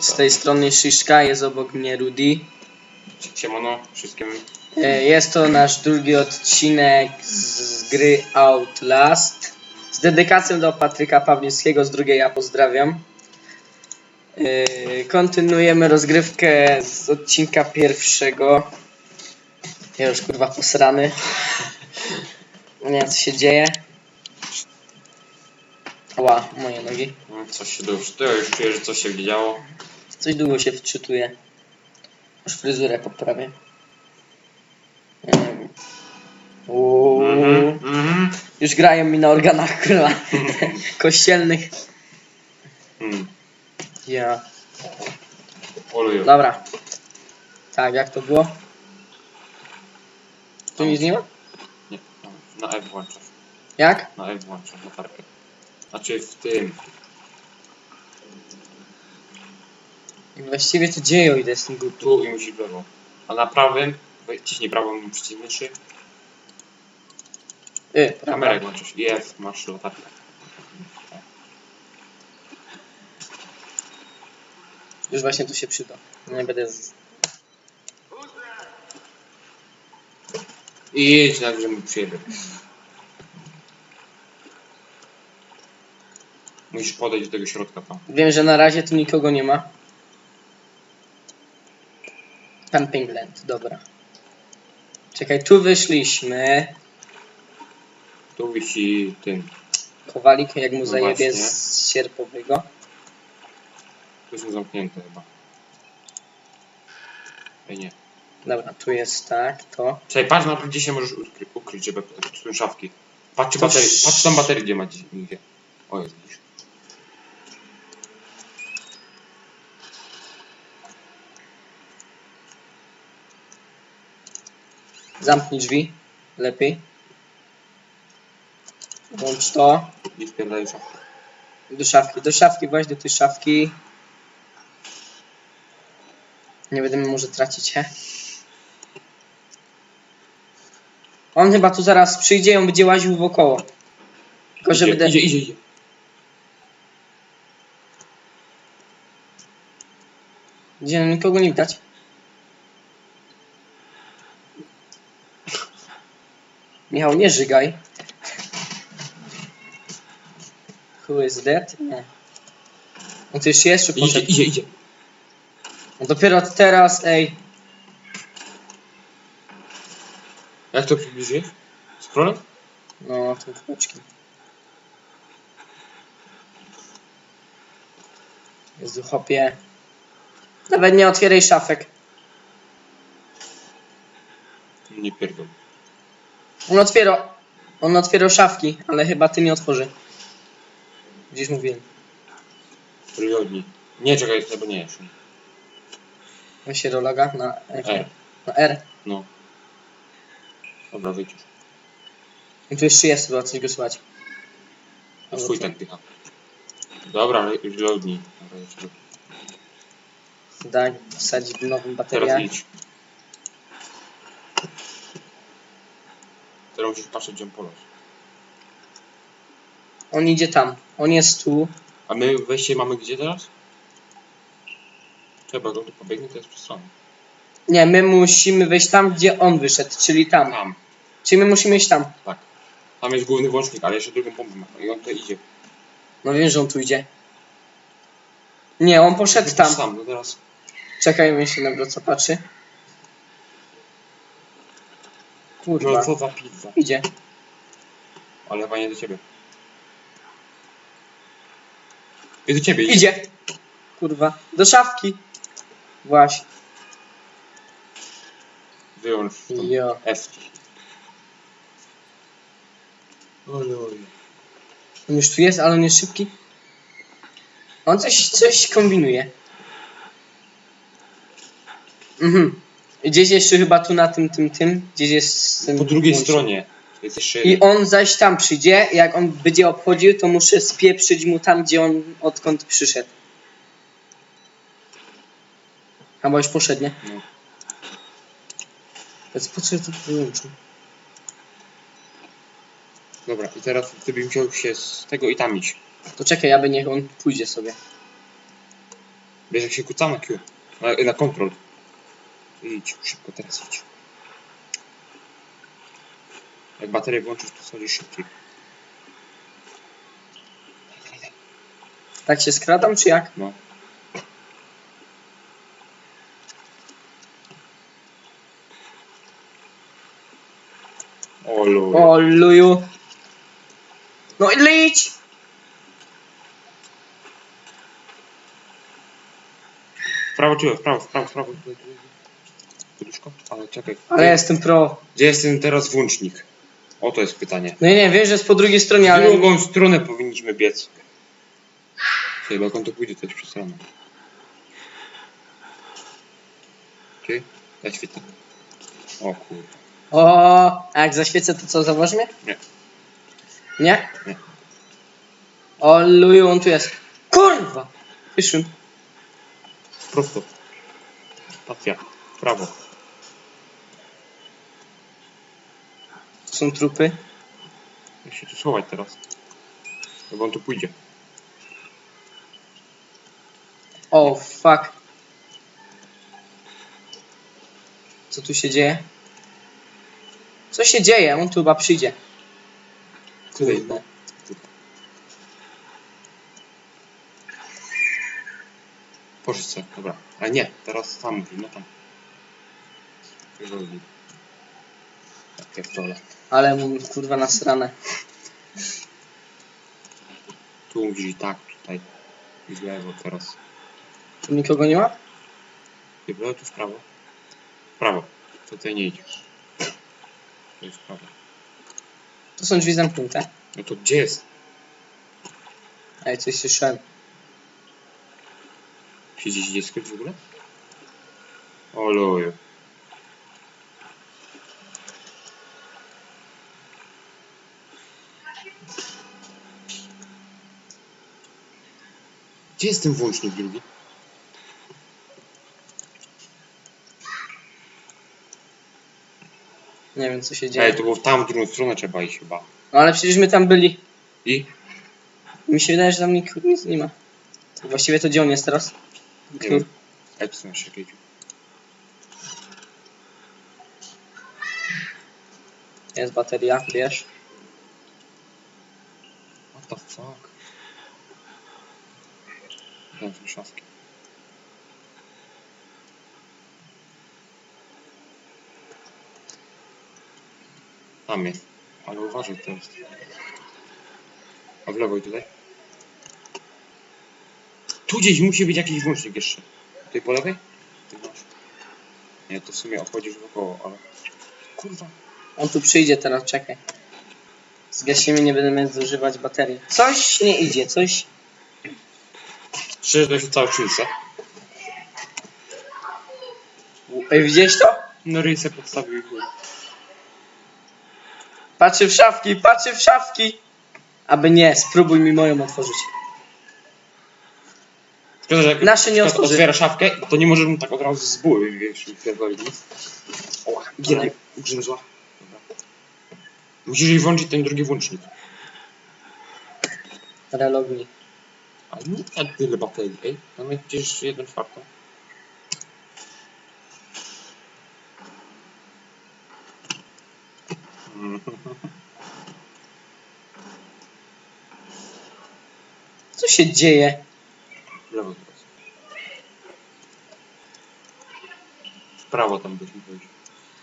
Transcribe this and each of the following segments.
Z tej strony Szyszka, jest obok mnie Rudy. Siemano wszystkim. E, Jest to nasz drugi odcinek z gry Outlast. Z dedykacją do Patryka Pawlickiego, z drugiej ja pozdrawiam. E, Kontynuujemy rozgrywkę z odcinka pierwszego. Ja już kurwa posrany. Nie wiem co się dzieje. Ła, moje nogi. No, Coś się doszło, już czuję, że coś się działo. Coś długo się wczytuje. Już fryzurę poprawię. Uuu. Mhm, mhm. Już grają mi na organach kurwa. kościelnych. Hmm. Ja. Dobra. Tak, jak to było? Tu nic nie ma? Nie, na F włączasz. Jak? Na F włączasz latarkę. Znaczy w tym. Właściwie to dzieją idę z tym. Tu i musisz w lewo. A na prawym, ciśnij prawą przycisk myszy. Y, Kamerę prawda. włączasz i F masz latarkę. Już właśnie tu się przyda. Nie będę z... I jedź na górze mu przyjedę. Musisz podejść do tego środka tam. Wiem, że na razie tu nikogo nie ma. Pumping Land, dobra. Czekaj, tu wyszliśmy. Tu wisi tym. Kowalik, jak mu No zajebie właśnie. z sierpowego. Tu są zamknięte chyba. Ej nie. Dobra, tu jest tak, to. Czekaj, patrz na gdzie się możesz ukry ukryć, żeby tu są szafki. Patrz czy baterii, patrz tam baterii gdzie ma gdzie. O jest widzisz. Zamknij drzwi. Lepiej. Włącz to. I wpierdaj szafkę. Do szafki, do szafki, właśnie do tej szafki. Nie będziemy może tracić, he? On chyba tu zaraz przyjdzie i on będzie łaził wokoło. Tylko, że Idzie, idzie, idzie, idzie. Gdzie no, nikogo nie widać. Michał, nie żygaj. Who is that? Nie. On tu jeszcze jest, czy Idzie, poszedł? idzie, idzie. On dopiero teraz, ej. Jak to przybliżysz? Scrollem? No, tym kółeczkiem. Jezu, chopie. Nawet nie otwieraj szafek. Nie pierdol. On otwierał. On otwierał szafki, ale chyba ty nie otworzy. Gdzieś mówiłem. Reloadnij. Nie, czekaj, to nie jest. Weź się do loga na F. R. Na R. No. Dobra, wyjdziesz. I tu jeszcze jest chyba coś go słychać. A swój tak dycha. Dobra, reloadnij. Dobra, jeszcze. Tak, wsadzić nową Teraz baterię. idź. Teraz musisz patrzeć gdzie on poleci. On idzie tam. On jest tu. A my wejście mamy gdzie teraz? Trzeba go tu pobiegnie, to jest przez stronę. Nie, my musimy wejść tam, gdzie on wyszedł, czyli tam. Tam, Czyli my musimy iść tam. tak. Tam jest główny włącznik, ale jeszcze drugą pompę ma. I on to idzie. No wiem, że on tu idzie. Nie, on poszedł tam. Tam, no teraz. Czekaj, mi się na co patrzy. Kurwa. No co za pizza. Idzie. Ale chyba nie do ciebie. I do ciebie Idzie. Kurwa. Do szafki. Właśnie. Wyłącz tą Jo. F. Oj, oj. On już tu jest, ale on jest szybki. On coś, coś kombinuje. Mhm. Gdzieś jeszcze chyba tu na tym, tym, tym. Gdzieś jest ten Po drugiej stronie jest jeszcze I jeden. on zaś tam przyjdzie. Jak on będzie obchodził, to muszę spieprzyć mu tam, gdzie on odkąd przyszedł. Chyba już poszedł, nie? No. Więc po co ja to wyłączył? Dobra, i teraz ty byś musiał się z tego i tam iść. To czekaj, aby niech on pójdzie sobie. Wiesz jak się kuca na Q. Na, na kontrol. Idź, szybko teraz idź. Jak baterię włączysz, to schodzisz szybciej. Tak się skradam, czy jak? No. O, luju. No i idź! W prawo czy w prawo, w prawo, w prawo. Ale czekaj. Ale ja jestem pro. Gdzie jest ten teraz włącznik? O to jest pytanie. No i nie, wiem, że jest po drugiej stronie, W ale... drugą stronę powinniśmy biec. Chyba on to pójdzie, to jest przesrane. Okej, okay. świetnie. O kurde. O, a jak zaświecę, to co, zauważ mnie? Nie. Nie? Nie. O, luju, on tu jest. Kurwa! Wyszłem. Prosto. Stacja. Prawo. Są trupy. Się tu schować teraz? Chyba on tu pójdzie. O, fuck. Co tu się dzieje? Co się dzieje? On tu chyba przyjdzie. Kurde. Poszedł dobra. Ale nie, teraz tam mówi, no tam. Żołnierz. Pierdolę. Ale mu kurwa nasrane. Tu i tak, tutaj. I w lewo teraz. Tu nikogo nie ma? W lewo, tu w prawo. W prawo. Tutaj nie idziesz. To jest w prawo. Tu są drzwi zamknięte. No to gdzie jest? Ej, coś słyszałem. Siedzisz gdzieś skryć w ogóle? O Gdzie jest ten włącznik drugi? Nie wiem, co się dzieje. Ej, to było w tam w drugą stronę trzeba iść chyba. No ale przecież my tam byli. I? Mi się wydaje, że tam nikt nic nie ma. Właściwie to gdzie on jest teraz? Nie wiem. Ej, są się jakieś... Jest bateria, wiesz? What the fuck? Tam są szafki. Tam jest. Ale uważaj to jest. A w lewo i tutaj? Tu gdzieś musi być jakiś włącznik jeszcze. Tutaj po lewej? Nie, to w sumie obchodzisz wokoło, ale... Kurwa. On tu przyjdzie teraz, czekaj. Zgasimy, nie będę miał zużywać baterii. Coś nie idzie, coś... Szczerze to się całe czynce. Ej, widziałeś to? No rysę podstawił i. Patrzy w szafki, patrzy w szafki! Aby nie, spróbuj mi moją otworzyć. Szkoda, że jak Nasze nie otworzy. otwiera szafkę, to nie możesz mu tak od razu z buły, wiesz, pierdolić. O, gdzie Ale- ugrzęzła? Musisz jej włączyć ten drugi włącznik. Reloguj. Ale nie tak tyle baterii, ej. Mamy gdzieś jeszcze jedną czwartą. Co się dzieje? W lewo teraz. W prawo tam byśmy powiedzieli.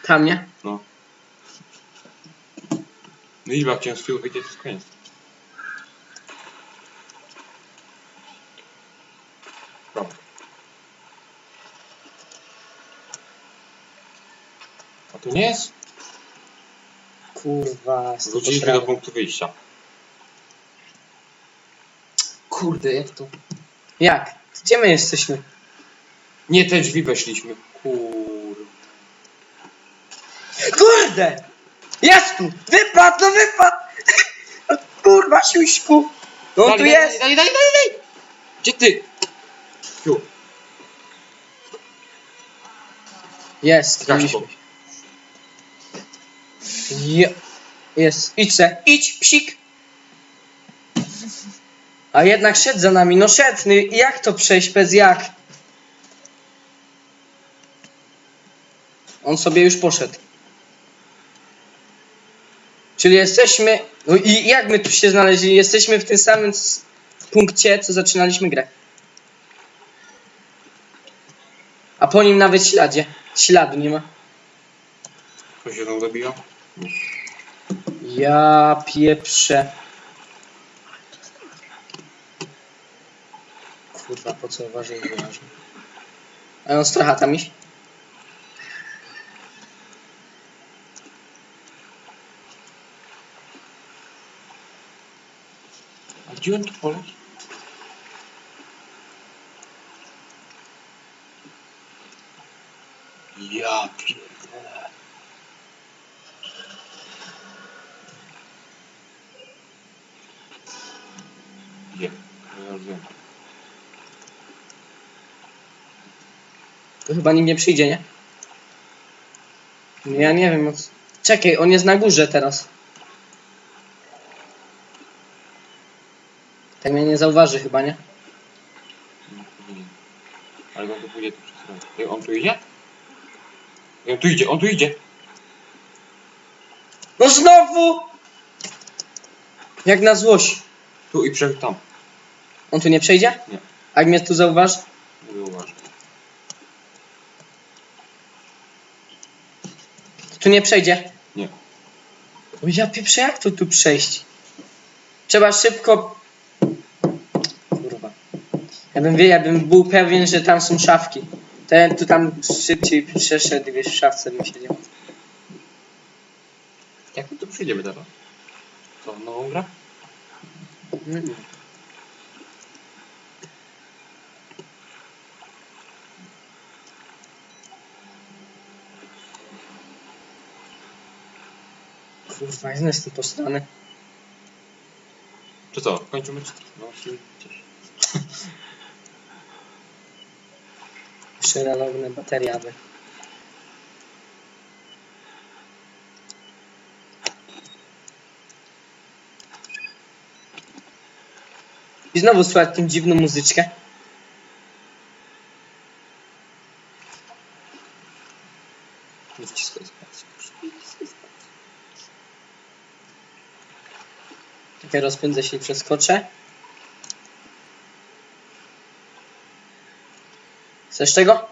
Tam, nie? Z tyłu wyjdzie, jest koniec. A to nie jest? Kurwa, z Wróciliśmy do punktu wyjścia. Kurde, jak to? Jak? Gdzie my jesteśmy? Nie te drzwi weszliśmy. Kur... Kurde! Jest tu! Wypadł, no wypadł! Kurwa, siuśku! No on tu jest! Dalej, dalej, dalej, dalej! Gdzie ty? Tu. Jest, Je- Jest, idź se, idź, psik! A jednak szedł za nami, no szedł, jak to przejść bez jak? On sobie już poszedł. Czyli jesteśmy... No i jak my tu się znaleźli? Jesteśmy w tym samym punkcie, co zaczynaliśmy grę. A po nim nawet śladzie. Śladu nie ma. Ktoś się tam zabija? Ja pieprzę. Kurwa, po co uważaj, uważaj. A on stracha tam iść? Gdzie on tu poleci? Ja pierdolę. Gdzie? Ja wiem. To chyba nikt nie przyjdzie, nie? No Ja nie wiem. o co- Czekaj, on jest na górze teraz. Tak mnie nie zauważy chyba, nie? Nie. Ale on tu pójdzie tu przez. Ej, on tu idzie? Ej, on tu idzie, on tu idzie! No znowu! Jak na złość. Tu i przejść tam. On tu nie przejdzie? Nie. A jak mnie tu zauważy? Mówię uważaj. Tu nie przejdzie. Nie. O ja pieprzę, jak to tu przejść? Trzeba szybko... Kurwa. Ja bym wie, ja bym był pewien, że tam są szafki. Ten tu tam szybciej przeszedł, wiesz, w szafce bym siedział. Jak my tu przyjdziemy teraz? Co, nową grę? Mm. Kurwa, ja jestem po stronę. Czy co, kończymy czy No cieszę. Przeralogne bateriawy. I znowu słychać tą dziwną muzyczkę. Nie wciskaj spacji. Czekaj, rozpędzę się i przeskoczę. Chcesz tego?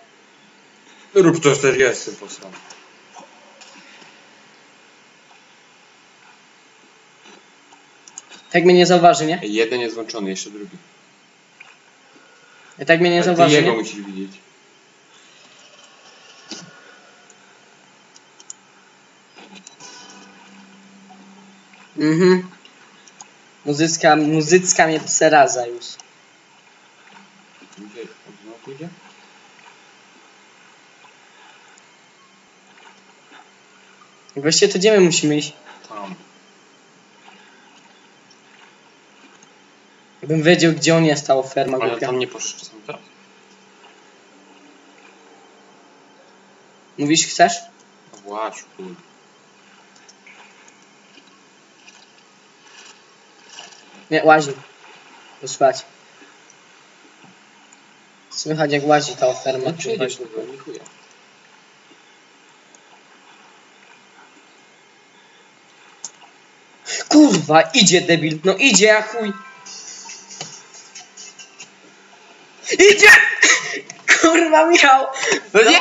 Rób to 40 po stronie. Tak mnie nie zauważy, nie? Jeden jest włączony, jeszcze drugi. I tak mnie nie Ale ty zauważy, jego nie? musisz widzieć. Mhm. Muzycka, muzycka mnie przeraza już. Gdzie on znowu idzie? Właściwie to gdzie my musimy iść? Tam. Jakbym wiedział, gdzie on jest, ta oferma Ale głupia. tam nie teraz? Mówisz, chcesz? No właśnie, kurde. Nie, łazi. Posłuchać. Słychać jak łazi ta oferma. Nie przejdziesz tego, nie chuja. Kurwa, idzie debil. No idzie, ja chuj. Idzie! Kurwa, miał. No nie!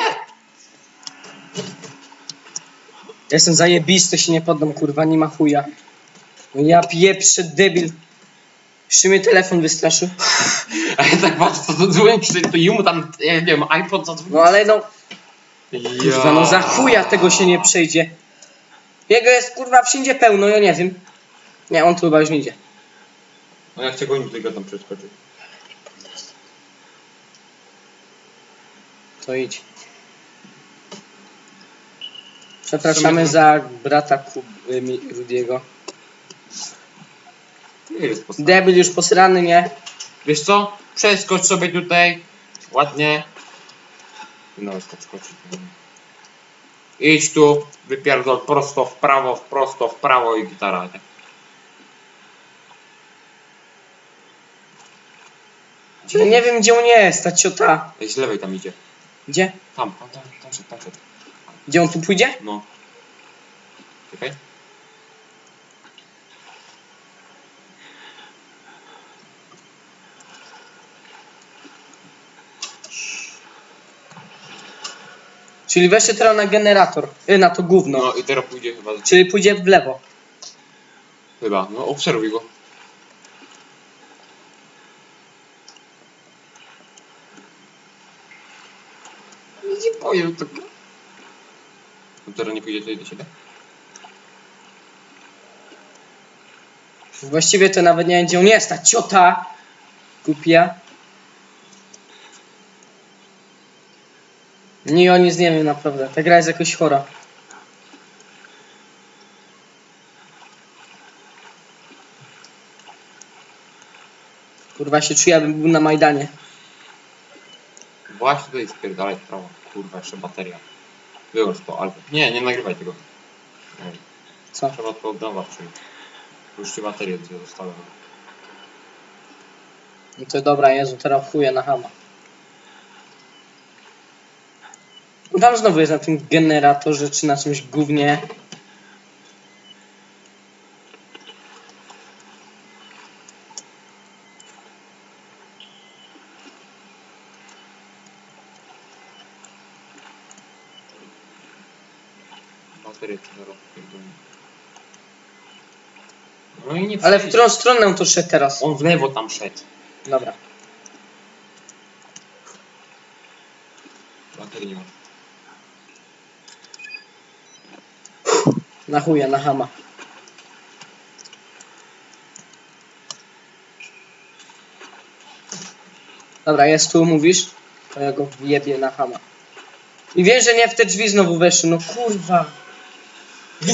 Jestem zajebisty, się nie poddam, kurwa, nie ma chuja. No ja pieprzę, debil. Jeszcze mnie telefon wystraszył. A ja tak patrzę, co to dzwoni, czy to jemu tam, ja nie wiem, iPod zadzwonił. No ale no, kurwa, no za chuja tego się nie przejdzie. Jego jest, kurwa, wszędzie pełno, ja nie wiem. Nie, on tu chyba już nie idzie. No ja chcę go nim tylko tam przeskoczyć. To idź. Przepraszamy za brata Kub, mi- Rudiego. Nie jest. Debil już posrany, nie? Wiesz co? Przeskocz sobie tutaj. Ładnie. No, skoczyć. Idź tu, wypierdol prosto w prawo, w prosto w prawo i gitara. Nie? Ja nie wiem, gdzie on jest, ta ciota. Ej, z lewej tam idzie. Gdzie? Tam, tam, tam, tam szedł, tam szedł. Gdzie on tu pójdzie? No. Czekaj. Czyli weźcie teraz na generator. Y, na to gówno. No i teraz pójdzie chyba. Czyli pójdzie w lewo. Chyba. No obserwuj go. Nie powiem to. Teraz nie pójdzie tutaj do ciebie? Właściwie to nawet nie wiem gdzie on jest, ta ciota. Głupia. Nie, o nic nie naprawdę. Ta gra jest jakoś chora. Kurwa się czuję, jakbym był na Majdanie. Właśnie tutaj spierdalaj w prawo. Kurwa, jeszcze bateria. Wyłącz to, albo. Nie, nie nagrywaj tego. Nie, Co? trzeba to oddawać, czyli. Już ci baterię gdzie zostały. No to dobra, Jezu, teraz chuję na hama. Tam znowu jest na tym generatorze, czy na czymś gównie. Trzeba rozpierdolić. No i nie Ale w którą stronę on to szedł teraz? On w lewo tam szedł. Dobra. Baterii nie ma. Na chuja, na hama. Dobra, jest tu, mówisz? To ja go wjebię na hama. I wiesz, że nie w te drzwi znowu weszły, no kurwa.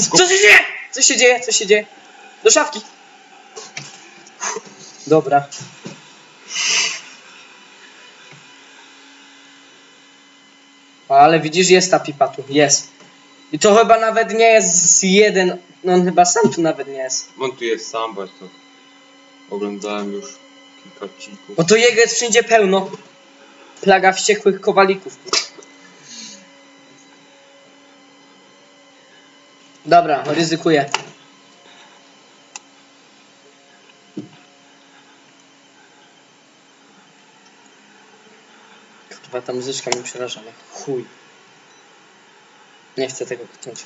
Co się dzieje? Co się dzieje? Co się dzieje? Do szafki. Dobra. Ale widzisz, jest ta pipa tu, jest. I to chyba nawet nie jest jeden, no on chyba sam tu nawet nie jest. On tu jest sam, bo ja to oglądałem już kilka odcinków. Bo to jego jest wszędzie pełno. Plaga wściekłych kowalików. Dobra, ryzykuję. Kurwa, ta muzyczka mi przeraża, ale chuj. Nie chcę tego kliknąć.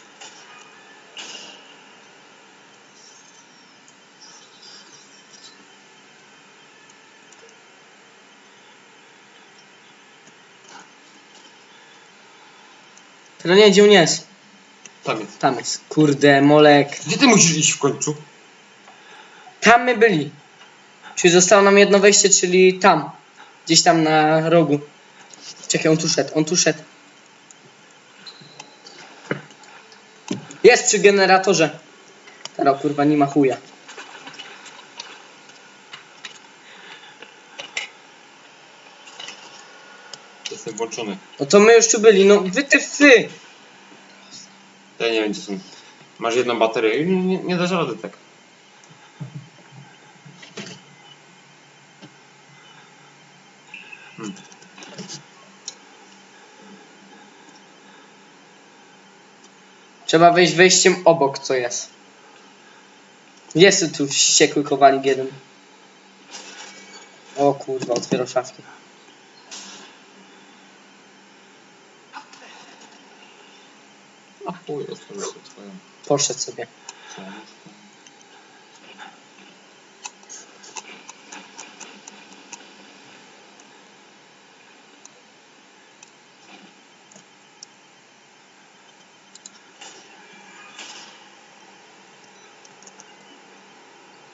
No nie, gdzie on jest? Tam jest. Tam jest. Kurde, molek. Gdzie ty musisz iść w końcu? Tam my byli. Czyli zostało nam jedno wejście, czyli tam. Gdzieś tam na rogu. Czekaj, on tu szedł, on tu szedł. Jest przy generatorze. Teraz kurwa nie ma chuja. Jestem włączony. No to my już tu byli, no wy ty fy. Ja nie wiem gdzie są. Masz jedną baterię. Nie, nie, nie dasz rady tak. Hmm. Trzeba wejść wejściem obok, co jest. Jest tu wściekły kowalik jeden. O kurwa, otwierał szafki. Chuj, otworzę sobie twoją. Poszedł sobie. cenę.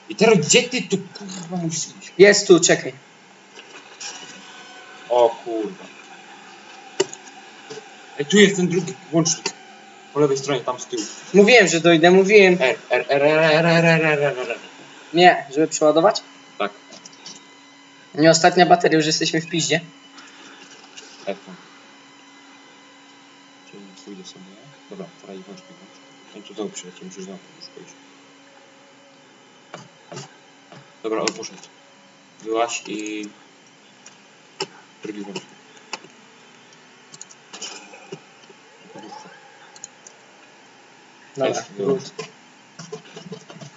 I teraz gdzie ty tu kurwa musisz iść? Jest tu, czekaj. O kurwa. Ej, tu jest ten drugi łącznik. Po lewej stronie, tam z tyłu. Mówiłem, że dojdę, mówiłem. R, R, R, R, R, R, R, R, R. Nie, żeby przeładować? Tak, Nie ostatnia bateria, już jesteśmy w piździe. F. Czyli pójdę sobie. Dobra, teraz ich łącznik włącz. Ej, tu znowu przyleci, musisz znowu już pójść. Dobra, on poszedł. Byłaś i... Drugi łącznik. Dobra.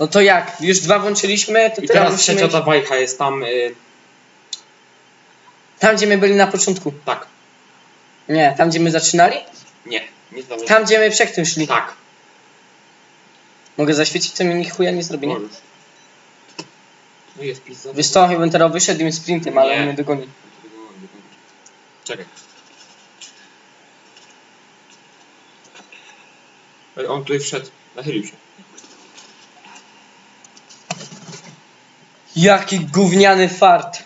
No to jak? Już dwa włączyliśmy, to I teraz teraz musimy... trzecia ta bajka jest tam, y, Tam, gdzie my byli na początku. tak, Nie, tam, gdzie my zaczynali? nie, nie tam, Tam, gdzie my przed tym szli. tak, Mogę zaświecić, to mi nikt chuja nie zrobi, nie? możesz. No jest pizza. Wiesz co, chyba teraz wyszedł im sprintem, ale Nie. on mnie dogoni. Czekaj. On tutaj wszedł, nachylił się. Jaki gówniany fart.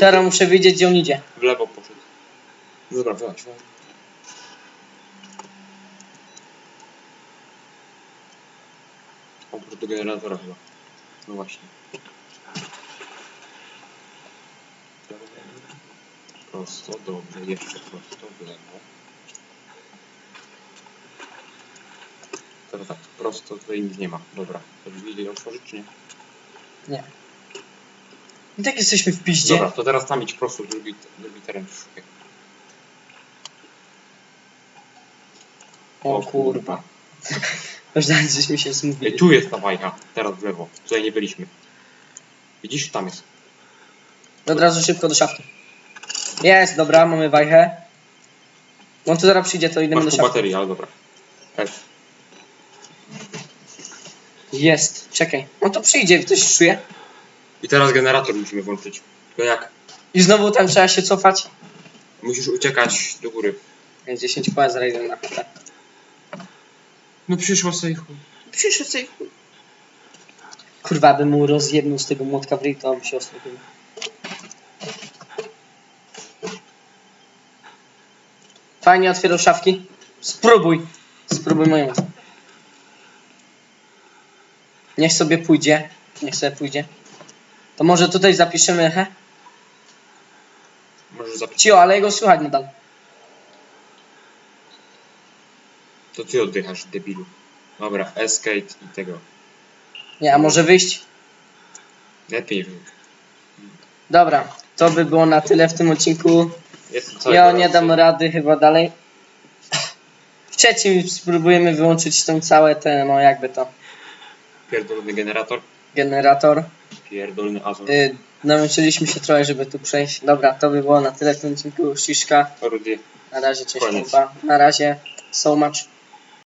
Teraz muszę wiedzieć, gdzie on idzie. W lewo poszedł. No Dobra, wyłaź. poszedł do generatora chyba. No właśnie. Prosto, dobrze, jeszcze prosto, w lewo. Teraz tak, prosto, tutaj nic nie ma. Dobra, to drzwi idę otworzyć, czy nie? Nie. I tak jesteśmy w piździe. Dobra, to teraz tam idź prosto, drugi, drugi teren szukaj. O kurwa. Myślałem, żeśmy się Ej, zmówili. tu jest ta bajka, teraz w lewo. Tutaj nie byliśmy. Widzisz? Tam jest. Od razu szybko do szafki. Jest, dobra, mamy wajchę. On tu zaraz przyjdzie, to idziemy Masz do tu szafki. baterię, ale dobra. F. Jest, czekaj. On tu przyjdzie, ktoś czuje. I teraz generator musimy włączyć. To jak? I znowu tam trzeba się cofać. Musisz uciekać do góry. Ej, 10 po zaraz idę na chatę. No przyszło sobie chuj. Przyszedł sobie chuj. Kurwa, bym mu rozjebnął z tego młotka w ryj, to by się ostropił. Fajnie otwierał szafki. Spróbuj. Spróbuj moją. Niech sobie pójdzie. Niech sobie pójdzie. To może tutaj zapiszemy, he? Możesz zapisać. Cio, ale jego słychać nadal. To ty oddychasz, debilu. Dobra, escape i tego. Nie, a może wyjść? Lepiej. Dobra, to by było na tyle w tym odcinku. Cały Ja nie dam rady chyba dalej. W trzecim spróbujemy wyłączyć tą całe te, no jakby to, Pierdolony generator. generator. Pierdolny azor. Yy, namęczyliśmy się trochę, żeby tu przejść. Dobra, to by było na tyle w tym odcinku. Ściszka. Rudy. Na razie, cześć. Na razie, so much.